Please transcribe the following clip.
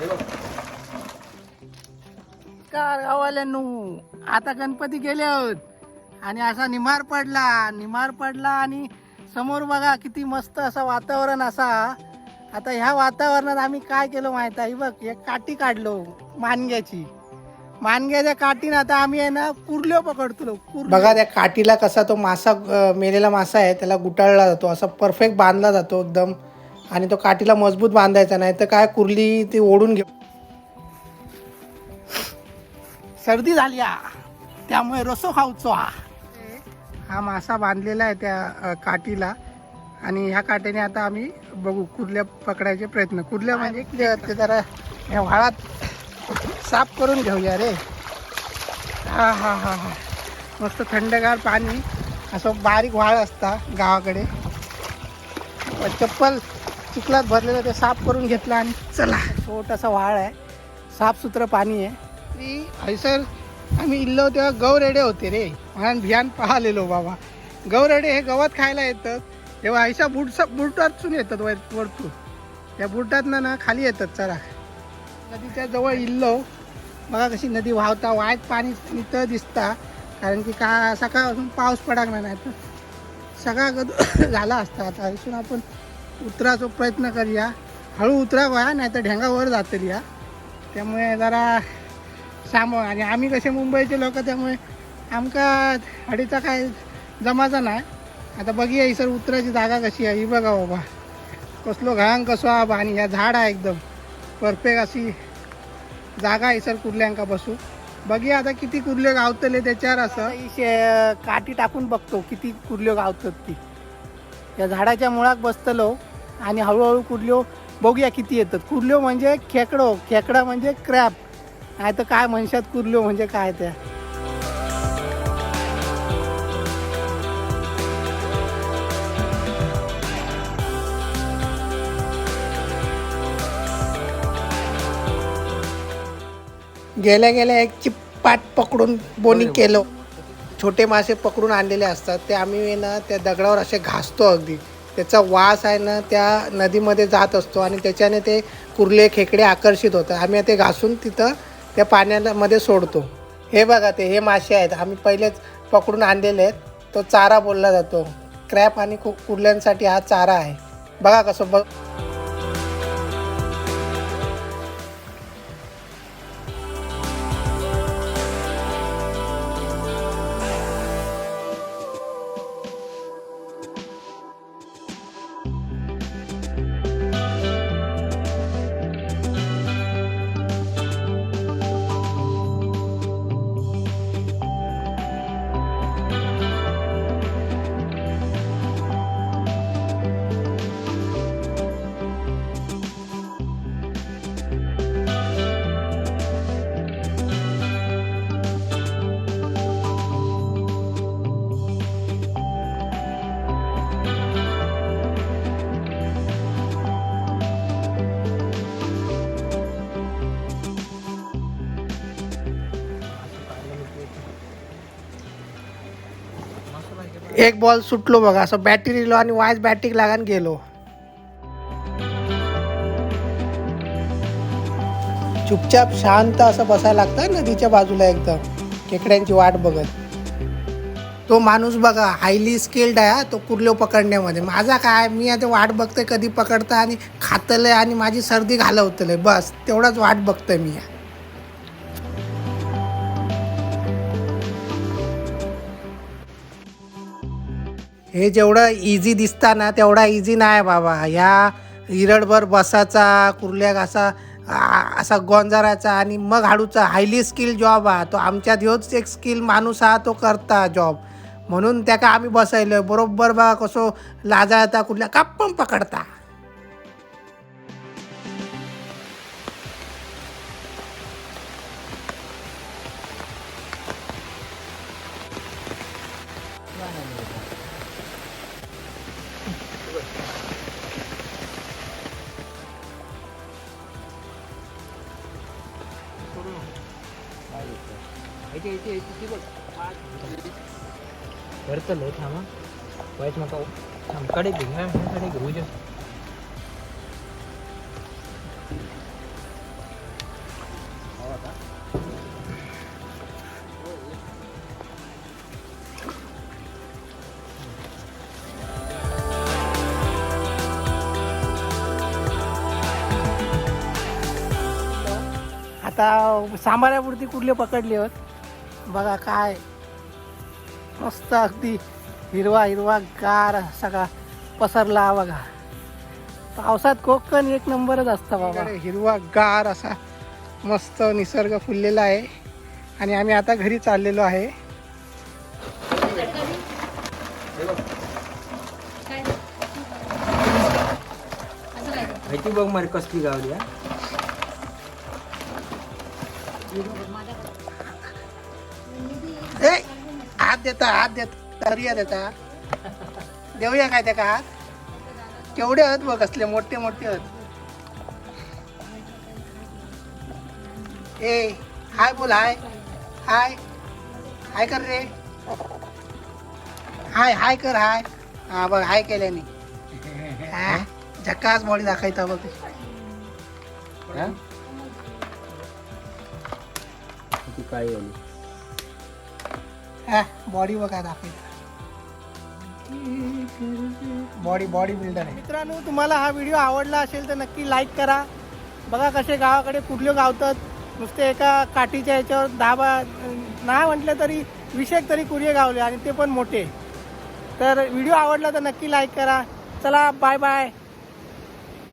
नमस्कार गावाल्यांनो आता गणपती गेले आहोत. आणि असा निमार पडला निमार पडला आणि समोर बघा किती मस्त असं वातावरण असा. आता ह्या वातावरणात आम्ही काय केलं माहीत आहे? बघ एक काठी काढलो मानग्याची. मानग्याच्या काठीनं आता आम्ही आहे ना कुर्ल्यो पकडतो बघा त्या काठीला कसा तो मासा मेलेला मासा आहे त्याला गुटाळला जातो असा परफेक्ट बांधला जातो एकदम आणि तो काठीला मजबूत बांधायचा नाही तर काय कुर्ली ती ओढून घेऊ. सर्दी झाली त्यामुळे रसो खाऊचो हा हा मासा बांधलेला आहे त्या काठीला. आणि ह्या काठीने आता आम्ही बघू कुर्ल्या पकडायचे प्रयत्न. कुर्ल्या म्हणजे ते जरा ह्या व्हाळात साफ करून घेऊया रे. हा हा हा हा. मस्त थंडगार पाणी. असं बारीक व्हाळ असता गावाकडे. चप्पल चिखलात भरलेलं ते साफ करून घेतलं आणि चला छोटासा व्हाळ आहे. साफसुथरं पाणी आहे. ती हयसर आम्ही इल्लो तेव्हा गौरेडे होते रे. म्हणून भियान पाहिलेलो बाबा. गौरेडे हे गवत खायला येतात तेव्हा ऐसा बुट बुटातून येतात वर वरतून. त्या बुटातनं ना खाली येतात चला नदीच्या जवळ इल्लो. बघा कशी नदी वाहता वायत पाणी नितळ दिसता. कारण की का सकाळपासून पाऊस पडाकला नाही तर. सगळा गद झाला असता. आता इथून आपण उतराचो प्रयत्न करूया. हळू उतरा गोया नाही तर ढेंगावर जातली या त्यामुळे जरा सांभाळ आणि आम्ही कसे मुंबईचे लोक त्यामुळे आमका हडीचा काय जमाचा नाही. आता बघूया ही सर उतरायची जागा कशी आहे. ही बघा बाबा. कसलो घाण कसो आहे बा आणि ह्या झाड आहे एकदम. परफेक्ट अशी जागा आहे सर कुर्ल्यांका बसू बघूया आता किती कुर्ल्यो गावतले त्याच्यावर असं. शे- काठी टाकून बघतो किती कुर्ल्यो गावतात ती. या झाडाच्या मुळात बसतलो. आणि हळूहळू कुर्ल्यो बघूया किती येतात. कुर्ल्यो म्हणजे खेकडो खेकडा म्हणजे क्रॅप. नाही तर काय म्हणशात कुर्ल्यो म्हणजे काय त्या? गेल्या गेल्या एक चिप्पाट पकडून बोनी केलं. छोटे मासे पकडून आणलेले असतात. ते आम्ही ना त्या दगडावर असे घासतो अगदी. त्याचा वास आहे ना त्या नदीमध्ये जात असतो आणि त्याच्याने ते कुर्ले खेकडे आकर्षित होतात. आम्ही ते घासून तिथं त्या पाण्यामध्ये सोडतो. हे बघा ते हे मासे आहेत. आम्ही पहिलेच पकडून आणलेले आहेत. तो चारा बोलला जातो. क्रॅप आणि कु कुर्ल्यांसाठी हा चारा आहे. बघा कसं बघ एक बॉल सुटलो बघा. असं बॅटरी दिलो आणि वायच बॅटिंग लागान गेलो. चुपचाप शांत असं बसायला लागतं नदीच्या बाजूला एकदम. खेकड्यांची वाट बघत. तो माणूस बघा हायली स्किल्ड आहे हा, तो कुर्ल्यो पकडण्यामध्ये. माझा काय मी आता वाट बघतोय कधी पकडता आणि खातलंय आणि माझी सर्दी घालवतलंय. बस तेवढाच वाट बघतोय मी. हे जेवढं इझी दिसता ना तेवढा इझी नाही बाबा. ह्या इरडभर बसाचा कुर्ल्या असा असा गोंजाराचा आणि मग हाडूचा हायली स्किल जॉब हा. तो आमच्यात ह्योच एक स्किल माणूस हा तो करता जॉब म्हणून त्याका आम्ही बसयलो बरोबर बा कसो लाजा येता कुठल्या काप्पम पकडता. घ्यायची आहे ती थांबा. वाईट नका हो. थांब घेऊन आमच्याकडे कडे घेऊ जे आता सांभाळ्यापुरती कुठले पकडले होत? बघा काय. मस्त अगदी हिरवा हिरवा गार सगळा पसरला बघा. पावसात कोकण एक नंबरच असतं बाबा. हिरवा गार असा मस्त निसर्ग फुललेला आहे. आणि आम्ही आता घरी चाललेलो आहे. माहिती बघ मरे कसली गावली देता हात देत तरी देता. देऊया काय त्या का हात? केवढे आहेत बघ असले मोठे मोठे आहेत ए हाय बोल हाय. हाय. हाय कर रे. हाय हाय कर हाय. हा बघ हाय केल्याने. हा, झकास बॉडी दाखवता बघ काय हा बॉडी बघा दाखवायचा बॉडी बॉडी बिल्डर आहे. मित्रांनो तुम्हाला हा व्हिडिओ आवडला असेल तर नक्की लाईक करा. बघा कसे गावाकडे कुठले गावतात. नुसते एका काठीच्या याच्यावर दहा बा नाही म्हटलं तरी विषेक तरी कुरिये गावले आणि ते पण मोठे. तर व्हिडिओ आवडला तर नक्की लाईक करा. चला बाय बाय